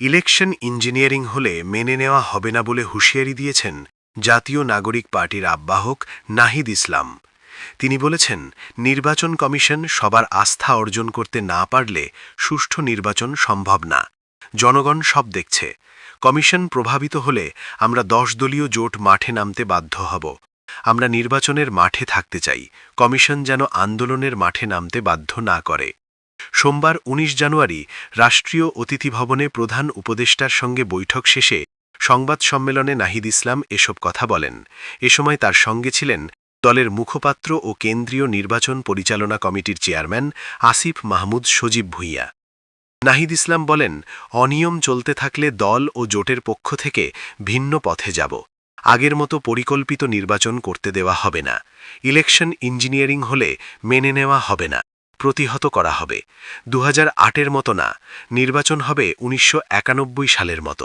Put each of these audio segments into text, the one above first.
Election engineering হলে মেনে নেওয়া হবে না বলে হুঁশিয়ারি দিয়েছেন জাতীয় নাগরিক পার্টির আহ্বায়ক নাহিদ ইসলাম। তিনি বলেছেন, নির্বাচন কমিশন সবার আস্থা অর্জন করতে না পারলে সুষ্ঠু নির্বাচন সম্ভব না। জনগণ সব দেখছে। কমিশন প্রভাবিত হলে আমরা দশ দলীয় জোট মাঠে নামতে বাধ্য হব। আমরা নির্বাচনের মাঠে থাকতে চাই। কমিশন যেন আন্দোলনের মাঠে নামতে বাধ্য না করে। সোমবার ১৯ জানুয়ারি রাষ্ট্রীয় অতিথি ভবনে প্রধান উপদেষ্টার সঙ্গে বৈঠক শেষে সংবাদ সম্মেলনে নাহিদ ইসলাম এসব কথা বলেন। এ সময় তার সঙ্গে ছিলেন দলের মুখপাত্র ও কেন্দ্রীয় নির্বাচন পরিচালনা কমিটির চেয়ারম্যান আসিফ মাহমুদ সজীব ভুইয়া। নাহিদ ইসলাম বলেন, অনিয়ম চলতে থাকলে দল ও জোটের পক্ষ থেকে ভিন্ন পথে যাব। আগের মতো পরিকল্পিত নির্বাচন করতে দেওয়া হবে না। ইলেকশন ইঞ্জিনিয়ারিং হলে মেনে নেওয়া হবে না। প্রতিহত করা হবে। দু এর মতো না, নির্বাচন হবে উনিশশো একানব্বই সালের মতো।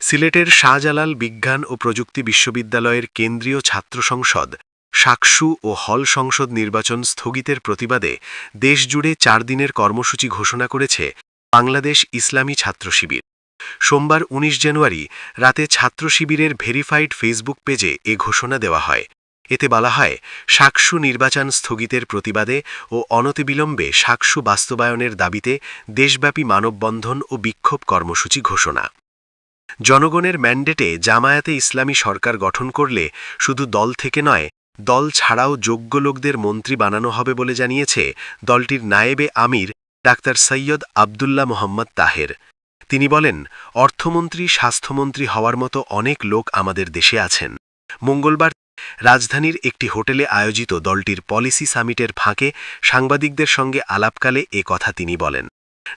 সিলেটের শাহজালাল বিজ্ঞান ও প্রযুক্তি বিশ্ববিদ্যালয়ের কেন্দ্রীয় ছাত্র সংসদ, সাকসু ও হল সংসদ নির্বাচন স্থগিতের প্রতিবাদে দেশজুড়ে চার দিনের কর্মসূচি ঘোষণা করেছে বাংলাদেশ ইসলামী ছাত্র শিবির। সোমবার ১৯ জানুয়ারি রাতে ছাত্র শিবিরের ভেরিফাইড ফেসবুক পেজে এ ঘোষণা দেওয়া হয়। এতে বলা হয় সাকসু নির্বাচন স্থগিতের প্রতিবাদে ও অনতিবিলম্বে সাকসু বাস্তবায়নের দাবিতে দেশব্যাপী মানববন্ধন ও বিক্ষোভ কর্মসূচি ঘোষণা। জনগণের ম্যান্ডেটে জামায়াতে ইসলামী সরকার গঠন করলে শুধু দল থেকে নয়, দল ছাড়াও যোগ্য লোকদের মন্ত্রী বানানো হবে বলে জানিয়েছে দলটির নায়েবে আমির ডাক্তার সৈয়দ আবদুল্লাহ মোহাম্মদ তাহের। তিনি বলেন, অর্থমন্ত্রী, স্বাস্থ্যমন্ত্রী হওয়ার মতো অনেক লোক আমাদের দেশে আছেন। মঙ্গলবার রাজধানীর একটি হোটেলে আয়োজিত দলটির পলিসি সামিটের ফাঁকে সাংবাদিকদের সঙ্গে আলাপকালে এ কথা তিনি বলেন।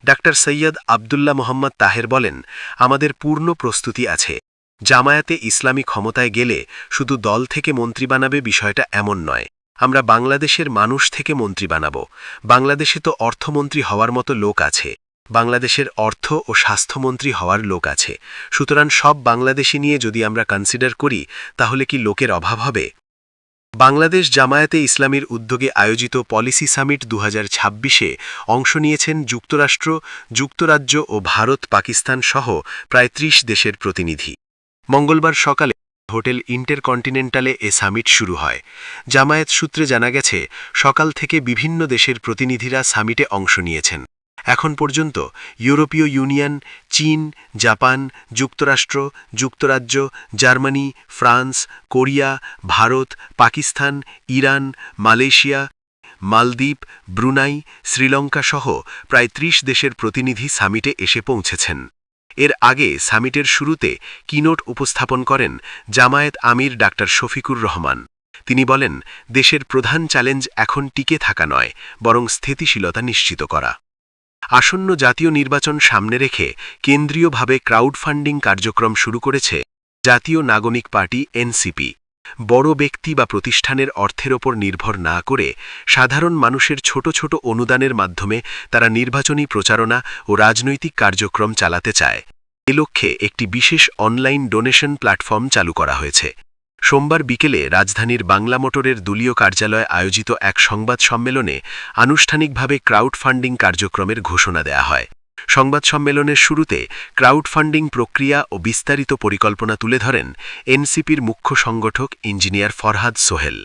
ডাক্তার সৈয়দ আবদুল্লাহ মোহাম্মদ তাহের বলেন, আমাদের পূর্ণ প্রস্তুতি আছে। জামায়াতে ইসলামী ক্ষমতায় গেলে শুধু দল থেকে মন্ত্রী বানাবে বিষয়টা এমন নয়। আমরা বাংলাদেশের মানুষ থেকে মন্ত্রী বানাব। বাংলাদেশে তো অর্থমন্ত্রী হওয়ার মতো লোক আছে। বাংলাদেশের অর্থ ও স্বাস্থ্যমন্ত্রী হওয়ার লোক আছে। সুতরাং সব বাংলাদেশি নিয়ে যদি আমরা কনসিডার করি, তাহলে কি লোকের অভাব হবে? বাংলাদেশ জামায়াতে ইসলামীর উদ্যোগে আয়োজিত পলিসি সামিট দু ছাব্বিশে অংশ নিয়েছেন যুক্তরাষ্ট্র, যুক্তরাজ্য ও ভারত, পাকিস্তান সহ প্রায় ত্রিশ দেশের প্রতিনিধি। মঙ্গলবার সকালে হোটেল ইন্টারকন্টিনেন্টালে এ সামিট শুরু হয়। জামায়াত সূত্রে জানা গেছে, সকাল থেকে বিভিন্ন দেশের প্রতিনিধিরা সামিটে অংশ নিয়েছেন। এখন পর্যন্ত ইউরোপীয় ইউনিয়ন, চীন, জাপান, যুক্তরাষ্ট্র, যুক্তরাজ্য, Germany, France, Korea, Bharat, Pakistan, Iran, Malaysia, মালদ্বীপ, ব্রুনাই, শ্রীলঙ্কা সহ প্রায় ত্রিশ দেশের প্রতিনিধি সামিটে এসে পৌঁছেছেন। এর আগে সামিটের শুরুতে কিনোট উপস্থাপন করেন জামায়াত আমির ডাক্তার শফিকুর রহমান। তিনি বলেন, দেশের প্রধান চ্যালেঞ্জ এখন টিকে থাকা নয়, বরং স্থিতিশীলতা নিশ্চিত করা। আসন্ন জাতীয় নির্বাচন সামনে রেখে কেন্দ্রীয়ভাবে ক্রাউড ফান্ডিং কার্যক্রম শুরু করেছে জাতীয় নাগরিক পার্টি এনসিপি। বড় ব্যক্তি বা প্রতিষ্ঠানের অর্থের ওপর নির্ভর না করে সাধারণ মানুষের ছোট ছোট অনুদানের মাধ্যমে তারা নির্বাচনী প্রচারণা ও রাজনৈতিক কার্যক্রম চালাতে চায়। এ লক্ষ্যে একটি বিশেষ অনলাইন ডোনেশন প্ল্যাটফর্ম চালু করা হয়েছে। সোমবার বিকেলে রাজধানীর বাংলা মোটরের দলীয় কার্যালয়ে আয়োজিত এক সংবাদ সম্মেলনে আনুষ্ঠানিকভাবে ক্রাউড ফান্ডিং কার্যক্রমের ঘোষণা দেয়া হয়। সংবাদ সম্মেলনের শুরুতে ক্রাউড ফান্ডিং প্রক্রিয়া ও বিস্তারিত পরিকল্পনা তুলে ধরেন এনসিপির মুখ্য সংগঠক ইঞ্জিনিয়ার ফরহাদ সোহেল।